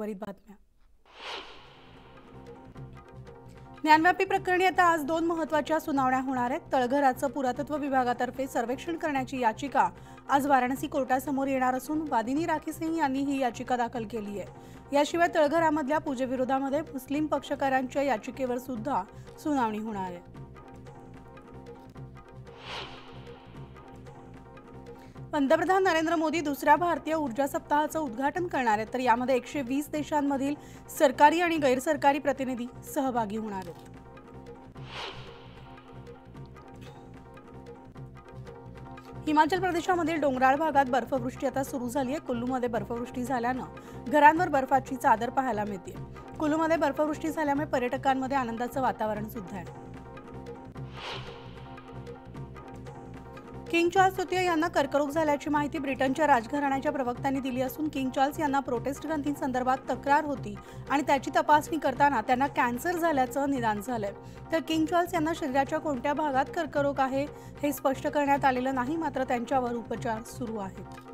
त्वरित बातम्या. ज्ञानव्यापी प्रकरणी आता आज दोन महत्त्वाच्या सुनावण्या होणार आहेत. तळघराचं पुरातत्व विभागातर्फे सर्वेक्षण करण्याची याचिका आज वाराणसी कोर्टासमोर येणार असून वादिनी राखी सिंग यांनी ही याचिका दाखल केली आहे. याशिवाय तळघरामधल्या पूजेविरोधामध्ये मुस्लिम पक्षकारांच्या याचिकेवर सुद्धा सुनावणी होणार आहे. पंतप्रधान नरेंद्र मोदी दुसऱ्या भारतीय ऊर्जा सप्ताहाचं उद्घाटन करणार आहेत. तर यामध्ये एकशे वीस देशांमधील सरकारी आणि गैरसरकारी प्रतिनिधी सहभागी होणार आहेत. हिमाचल प्रदेशामधील डोंगराळ भागात बर्फवृष्टी आता सुरू झाली आहे. कुल्लूमध्ये बर्फवृष्टी झाल्यानं घरांवर बर्फाची चादर पाहायला मिळते. कुल्लूमध्ये बर्फवृष्टी झाल्यामुळे पर्यटकांमध्ये आनंदाचं वातावरण सुद्धा आहे. किंग चार्ल्स तृतीय यांना कर्करोग झाल्याची माहिती ब्रिटनच्या राजघराण्याच्या प्रवक्त्यांनी दिली असून किंग चार्ल्स यांना प्रोटेस्ट ग्रंथींसंदर्भात तक्रार होती आणि त्याची तपासणी करताना त्यांना कॅन्सर झाल्याचं निदान झालंय. तर किंग चार्ल्स यांना शरीराच्या कोणत्या भागात कर्करोग आहे हे स्पष्ट करण्यात आलेलं नाही मात्र त्यांच्यावर उपचार सुरू आहेत.